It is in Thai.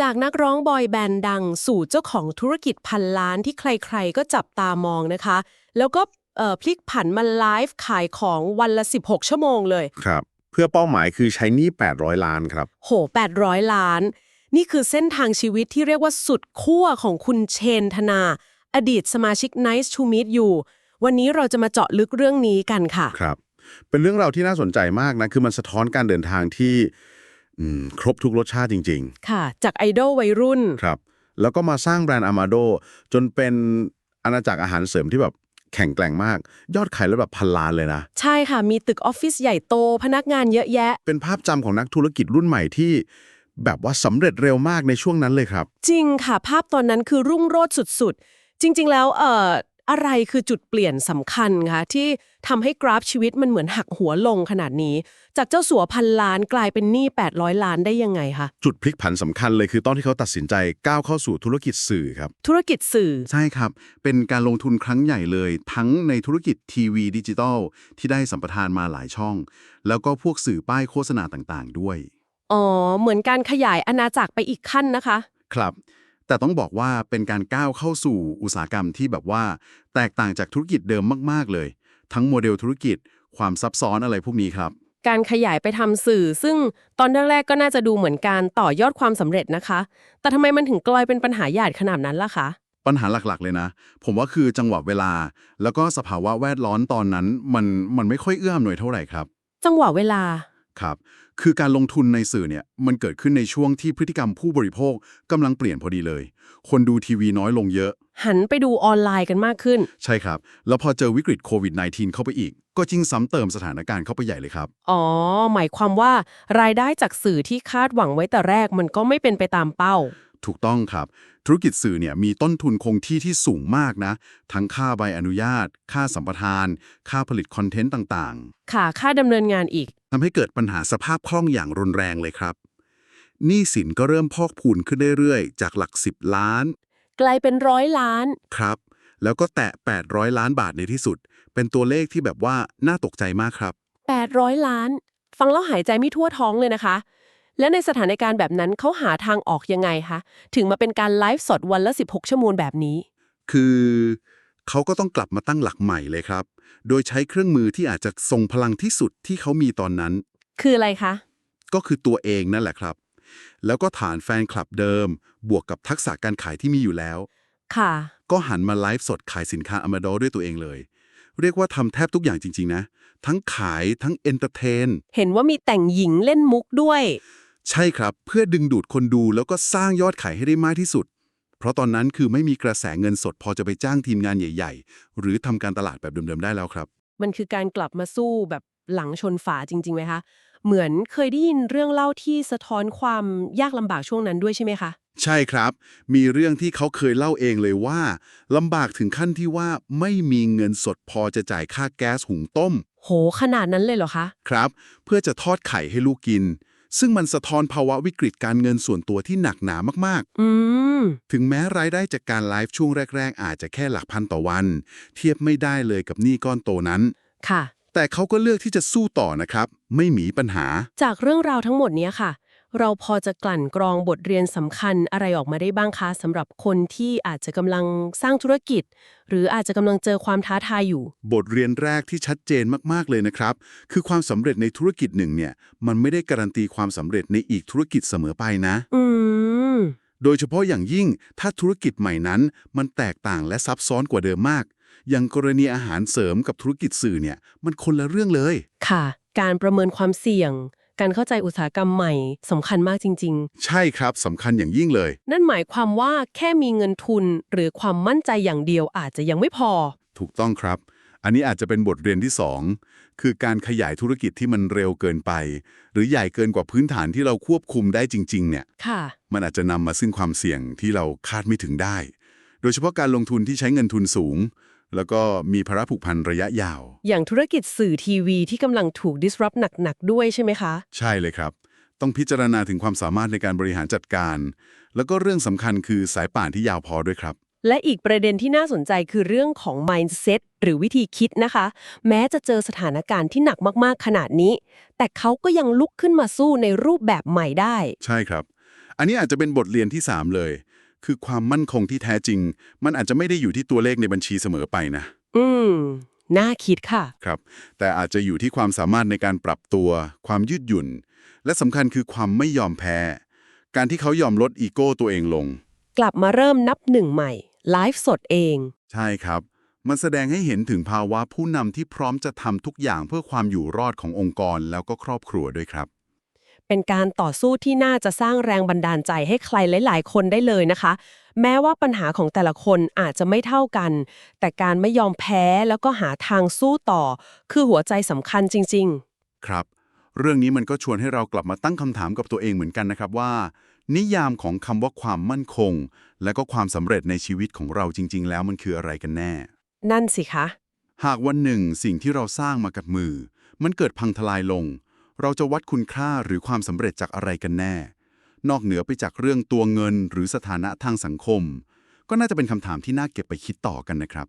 จากนักร้องบอยแบนด์ดังสู่เจ้าของธุรกิจพันล้านที่ใครๆ ก็จับตามองนะคะ แล้วก็เอ่อพลิกผันมาไลฟ์ขายของวันละ 16 ชั่วโมงเลย ครับ เพื่อเป้าหมายคือใช้หนี้800 ล้านครับ โห 800 ล้าน นี่คือเส้นทางชีวิตที่เรียกว่าสุดขั้วของคุณเชนธนา อดีตสมาชิก Nice to Meet You วันนี้เราจะมาเจาะลึกเรื่องนี้กันค่ะ ครับ เป็นเรื่องราวที่น่าสนใจมากนะ คือมันสะท้อนการเดินทางที่อืม ครบทุกรสชาติจริงค่ะ จากไอดอลวัยรุ่นๆครับ แล้วก็มาสร้างแบรนด์อามาโดจนเป็นอาณาจักรอาหารเสริมที่แบบแข่งแกร่งมาก ยอดขายแล้วแบบพันล้านเลยนะ ใช่ค่ะ มีตึกออฟฟิศใหญ่โต พนักงานเยอะแยะ เป็นภาพจำของนักธุรกิจรุ่นใหม่ที่ แบบว่าสำเร็จเร็วมากในช่วงนั้นเลยครับ จริงค่ะ ภาพตอนนั้นคือรุ่งโรจน์สุดๆ จริง ๆ แล้วเอ่อ อะไรคือจุดเปลี่ยนสำคัญคะที่ทำให้กราฟชีวิตมันเหมือนหักหัวลงขนาดนี้ จากเจ้าสัวพันล้านกลายเป็นหนี้800 ล้านได้ยังไงคะจุดพลิกผันสำคัญเลยคือตอนที่เขาตัดสินใจก้าวเข้าสู่ธุรกิจสื่อครับ ธุรกิจสื่อ ใช่ครับ เป็นการลงทุนครั้งใหญ่เลย ทั้งในธุรกิจทีวีดิจิตอลที่ได้สัมปทานมาหลายช่อง แล้วก็พวกสื่อป้ายโฆษณาต่างๆ ด้วยอ๋อเหมือนการขยายอาณาจักรไปอีกขั้นนะคะ ครับ แต่ต้องบอกว่าเป็นการก้าวเข้าสู่อุตสาหกรรมที่แบบว่า แตกต่างจากธุรกิจเดิมมาก ๆ เลย ทั้งโมเดลธุรกิจ ความซับซ้อนอะไรพวกนี้ครับ การขยายไปทำสื่อ ซึ่งตอนแรกๆก็น่าจะดูเหมือนการต่อยอดความสำเร็จนะคะ แต่ทำไมมันถึงกลายเป็นปัญหาใหญ่ขนาดนั้นล่ะคะปัญหาหลักๆ เลยนะ ผมว่าคือจังหวะเวลา แล้วก็สภาวะแวดล้อมตอนนั้น มันมันไม่ค่อยเอื้ออำนวยเท่าไหร่ครับ จังหวะเวลา ครับ คือการลงทุนในสื่อเนี่ยมันเกิดขึ้นในช่วงที่พฤติกรรมผู้บริโภคกำลังเปลี่ยนพอดีเลย คนดูทีวีน้อยลงเยอะ หันไปดูออนไลน์กันมากขึ้น ใช่ครับ แล้วพอเจอวิกฤตโควิด -19 เข้าไปอีก ก็ยิ่งซ้ำเติมสถานการณ์เข้าไปใหญ่เลยครับ อ๋อ หมายความว่ารายได้จากสื่อที่คาดหวังไว้แต่แรกมันก็ไม่เป็นไปตามเป้า ถูกต้องครับ ธุรกิจสื่อเนี่ยมีต้นทุนคงที่ที่สูงมากนะ ทั้งค่าใบอนุญาต ค่าสัมปทาน ค่าผลิตคอนเทนต์ต่างค่ะ ค่าดำเนินงานอีกๆ ทำให้เกิดปัญหาสภาพคล่องอย่างรุนแรงเลยครับหนี้สินก็เริ่มพอกพูนขึ้นเรื่อยๆ จากหลัก 10 ล้าน กลายเป็นร้อยล้านครับ แล้วก็แตะ 800 ล้านบาทในที่สุด เป็นตัวเลขที่แบบว่าน่าตกใจมากครับ 800 ล้าน ฟังแล้วหายใจไม่ทั่วท้องเลยนะคะ และในสถานการณ์แบบนั้นเขาหาทางออกยังไงคะถึงมาเป็นการไลฟ์สดวันละ 16 ชั่วโมงแบบนี้ คือเขาก็ต้องกลับมาตั้งหลักใหม่เลยครับ โดยใช้เครื่องมือที่อาจจะทรงพลังที่สุดที่เขามีตอนนั้น คืออะไรคะ ก็คือตัวเองนั่นแหละครับ แล้วก็ฐานแฟนคลับเดิม บวกกับทักษะการขายที่มีอยู่แล้ว ค่ะ ก็หันมาไลฟ์สดขายสินค้าอ m มาโดด้วยตัวเองเลย เรียกว่าทำแทบทุกอย่างจริง ๆ นะ ทั้งขายทั้งเอนเตอร์เทน เห็นว่ามีแต่งหญิงเล่นมุกด้วย ใช่ครับ เพื่อดึงดูดคนดูแล้วก็สร้างยอดขายให้ได้มากที่สุด เพราะตอนนั้นคือไม่มีกระแสเงินสดพอจะไปจ้างทีมงานใหญ่ ๆ หรือทำการตลาดแบบเดิมๆได้แล้วครับ มันคือการกลับมาสู้แบบหลังชนฝาจริงๆไหมคะ เหมือนเคยได้ยินเรื่องเล่าที่สะท้อนความยากลำบากช่วงนั้นด้วยใช่ไหมคะ ใช่ครับ มีเรื่องที่เขาเคยเล่าเองเลยว่าลำบากถึงขั้นที่ว่าไม่มีเงินสดพอจะจ่ายค่าแก๊สหุงต้ม โหขนาดนั้นเลยเหรอคะ ครับ เพื่อจะทอดไข่ให้ลูกกิน ซึ่งมันสะท้อนภาวะวิกฤตการเงินส่วนตัวที่หนักหนามากอืมๆถึงแม้รายได้จากการไลฟ์ช่วงแรก ๆ อาจจะแค่หลักพันต่อวัน เทียบไม่ได้เลยกับหนี้ก้อนโตนั้น ค่ะ แต่เขาก็เลือกที่จะสู้ต่อนะครับ ไม่หมีปัญหา จากเรื่องราวทั้งหมดเนี้ยค่ะ เราพอจะกลั่นกรองบทเรียนสำคัญอะไรออกมาได้บ้างคะสำหรับคนที่อาจจะกำลังสร้างธุรกิจ หรืออาจจะกำลังเจอความท้าทายอยู่ บทเรียนแรกที่ชัดเจนมาก ๆ เลยนะครับ คือความสำเร็จในธุรกิจหนึ่งเนี่ย มันไม่ได้การันตีความสำเร็จในอีกธุรกิจเสมอไปนะ อืม โดยเฉพาะอย่างยิ่งถ้าธุรกิจใหม่นั้น มันแตกต่างและซับซ้อนกว่าเดิมมาก อย่างกรณีอาหารเสริมกับธุรกิจสื่อเนี่ย มันคนละเรื่องเลย ค่ะ การประเมินความเสี่ยง การเข้าใจอุตสาหกรรมใหม่สำคัญมากจริง ใช่ครับสำคัญอย่างยิ่งเลย ๆ นั่นหมายความว่าแค่มีเงินทุนหรือความมั่นใจอย่างเดียวอาจจะยังไม่พอ ถูกต้องครับ อันนี้อาจจะเป็นบทเรียนที่สองคือการขยายธุรกิจที่มันเร็วเกินไป หรือใหญ่เกินกว่าพื้นฐานที่เราควบคุมได้จริง ๆ เนี่ย ค่ะ มันอาจจะนำมาซึ่งความเสี่ยงที่เราคาดไม่ถึงได้ โดยเฉพาะการลงทุนที่ใช้เงินทุนสูง แล้วก็มีภาระผูกพันระยะยาว อย่างธุรกิจสื่อทีวีที่กำลังถูก disrupt หนัก ๆ ด้วยใช่ไหมคะ ใช่เลยครับ ต้องพิจารณาถึงความสามารถในการบริหารจัดการ แล้วก็เรื่องสำคัญคือสายป่านที่ยาวพอด้วยครับ และอีกประเด็นที่น่าสนใจคือเรื่องของ mindset หรือวิธีคิดนะคะ แม้จะเจอสถานการณ์ที่หนักมากๆขนาดนี้ แต่เขาก็ยังลุกขึ้นมาสู้ในรูปแบบใหม่ได้ ใช่ครับ อันนี้อาจจะเป็นบทเรียนที่ 3 เลย คือความมั่นคงที่แท้จริง มันอาจจะไม่ได้อยู่ที่ตัวเลขในบัญชีเสมอไปนะ อืม น่าคิดค่ะ ครับ แต่อาจจะอยู่ที่ความสามารถในการปรับตัว ความยืดหยุ่น และสำคัญคือความไม่ยอมแพ้ การที่เขายอมลดอีโก้ตัวเองลง กลับมาเริ่มนับหนึ่งใหม่ไลฟ์สดเอง ใช่ครับ มันแสดงให้เห็นถึงภาวะผู้นำที่พร้อมจะทำทุกอย่างเพื่อความอยู่รอดขององค์กรแล้วก็ครอบครัวด้วยครับ เป็นการต่อสู้ที่น่าจะสร้างแรงบันดาลใจให้ใครหลาย ๆ คนได้เลยนะคะ แม้ว่าปัญหาของแต่ละคนอาจจะไม่เท่ากัน แต่การไม่ยอมแพ้แล้วก็หาทางสู้ต่อ คือหัวใจสำคัญจริงครับ เรื่องนี้มันก็ชวนให้เรากลับมาตั้งคำถามกับตัวเองเหมือนกันนะครับว่า นิยามของคำว่าความมั่นคง และก็ความสำเร็จในชีวิตของเราจริง ๆ แล้วมันคืออะไรกันแน่ๆนั่นสิคะ หากวันหนึ่งสิ่งที่เราสร้างมากับมือ มันเกิดพังทลายลง เราจะวัดคุณค่าหรือความสำเร็จจากอะไรกันแน่ นอกเหนือไปจากเรื่องตัวเงินหรือสถานะทางสังคม ก็น่าจะเป็นคำถามที่น่าเก็บไปคิดต่อกันนะครับ